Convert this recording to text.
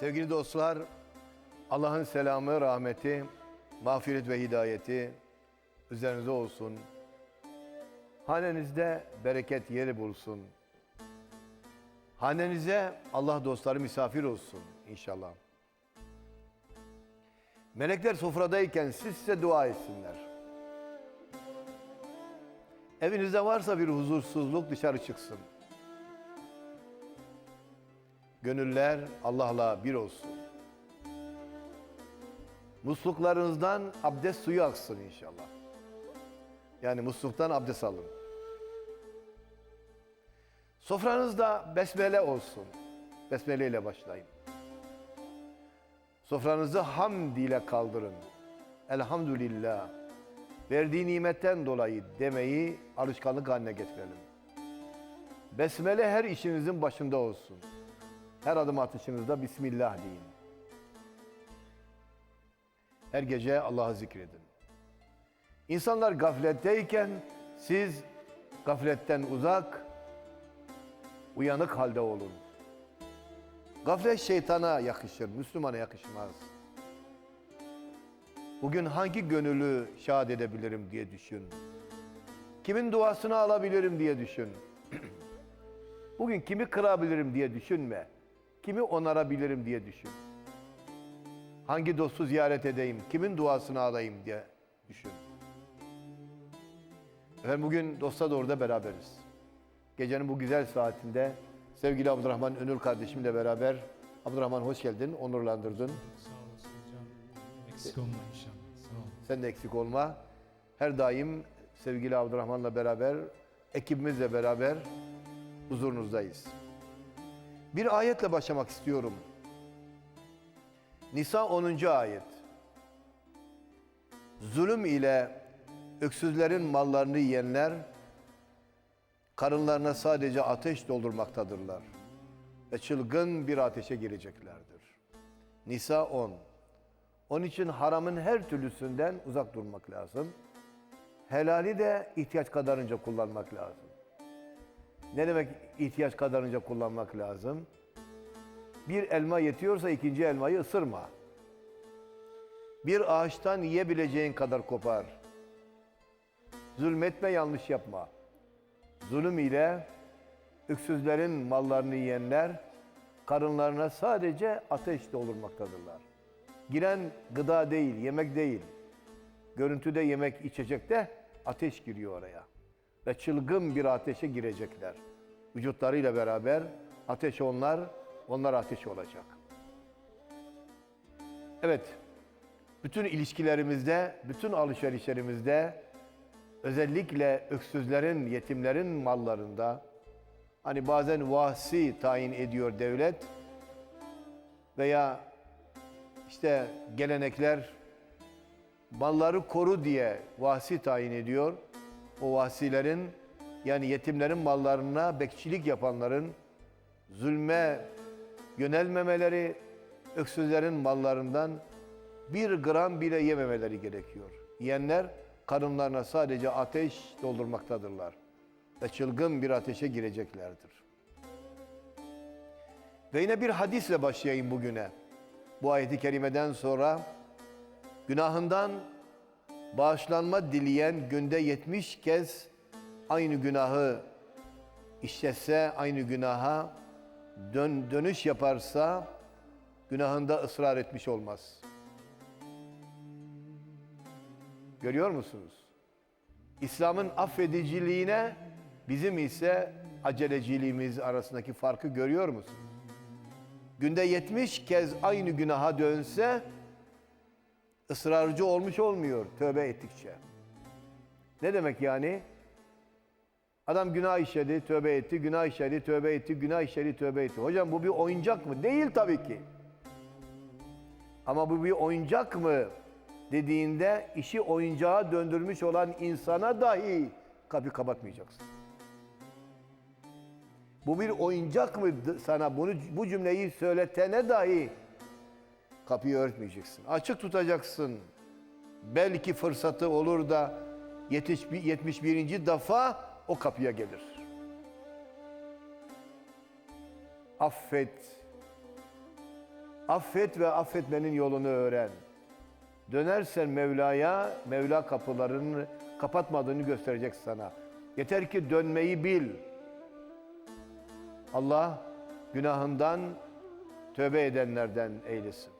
Sevgili dostlar, Allah'ın selamı, rahmeti, mağfiret ve hidayeti üzerinize olsun. Hanenizde bereket yeri bulsun. Hanenize Allah dostları misafir olsun inşallah. Melekler sofradayken siz size dua etsinler. Evinizde varsa bir huzursuzluk dışarı çıksın. Gönüller Allah'la bir olsun. Musluklarınızdan abdest suyu aksın inşallah. Yani musluktan abdest alın. Sofranızda besmele olsun. Besmele ile başlayın. Sofranızı hamd ile kaldırın. Elhamdülillah. Verdiği nimetten dolayı demeyi alışkanlık haline getirelim. Besmele her işinizin başında olsun. Her adım atışınızda Bismillah deyin. Her gece Allah'ı zikredin. İnsanlar gafletteyken siz gafletten uzak, uyanık halde olun. Gaflet şeytana yakışır, Müslümana yakışmaz. Bugün hangi gönüllü şad edebilirim diye düşün. Kimin duasını alabilirim diye düşün. Bugün kimi kırabilirim diye düşünme. Kimi onarabilirim diye düşün. Hangi dostu ziyaret edeyim, kimin duasını alayım diye düşün. Efendim bugün dosta doğru da beraberiz. Gecenin bu güzel saatinde sevgili Abdurrahman Önül kardeşimle beraber Abdurrahman hoş geldin, onurlandırdın. Sağ olasın hocam. Eksik olma inşallah. Sağ ol. Sen de eksik olma. Her daim sevgili Abdurrahman'la beraber, ekibimizle beraber huzurunuzdayız. Bir ayetle başlamak istiyorum. Nisa 10. ayet. Zulüm ile öksüzlerin mallarını yiyenler karınlarına sadece ateş doldurmaktadırlar ve çılgın bir ateşe gireceklerdir. Nisa 10. Onun için haramın her türlüsünden uzak durmak lazım. Helali de ihtiyaç kadarınca kullanmak lazım. Ne demek ihtiyaç kadarınca kullanmak lazım? Bir elma yetiyorsa ikinci elmayı ısırma. Bir ağaçtan yiyebileceğin kadar kopar. Zulmetme, yanlış yapma. Zulüm ile öksüzlerin mallarını yiyenler karınlarına sadece ateş doldurmaktadırlar. Giren gıda değil, yemek değil. Görüntüde yemek, içecekte ateş giriyor oraya. Ve çılgın bir ateşe girecekler. Vücutlarıyla beraber ateş onlar, onlar ateş olacak. Evet, bütün ilişkilerimizde, bütün alışverişlerimizde özellikle öksüzlerin, yetimlerin mallarında hani bazen vahsi tayin ediyor devlet veya işte gelenekler malları koru diye vahsi tayin ediyor. O vahsilerin yani yetimlerin mallarına bekçilik yapanların zulme yönelmemeleri, öksüzlerin mallarından bir gram bile yememeleri gerekiyor. Yiyenler karınlarına sadece ateş doldurmaktadırlar ve çılgın bir ateşe gireceklerdir. Ve yine bir hadisle başlayayım bugüne. Bu ayeti kerimeden sonra günahından bağışlanma dileyen günde 70 kez aynı günahı işletse, aynı günaha dön, dönüş yaparsa günahında ısrar etmiş olmaz. Görüyor musunuz? İslam'ın affediciliğine bizim ise aceleciliğimiz arasındaki farkı görüyor musunuz? Günde 70 kez aynı günaha dönse ısrarcı olmuş olmuyor tövbe ettikçe. Ne demek yani? Adam günah işledi, tövbe etti, günah işledi, tövbe etti, günah işledi, tövbe etti. Hocam bu bir oyuncak mı? Değil tabii ki. Ama bu bir oyuncak mı dediğinde işi oyuncağa döndürmüş olan insana dahi kapı kapatmayacaksın. Bu bir oyuncak mı sana bunu bu cümleyi söyletene dahi kapıyı örtmeyeceksin. Açık tutacaksın. Belki fırsatı olur da 71. defa o kapıya gelir. Affet. Affet ve affetmenin yolunu öğren. Dönersen Mevla'ya, Mevla kapılarını kapatmadığını gösterecek sana. Yeter ki dönmeyi bil. Allah günahından tövbe edenlerden eylesin.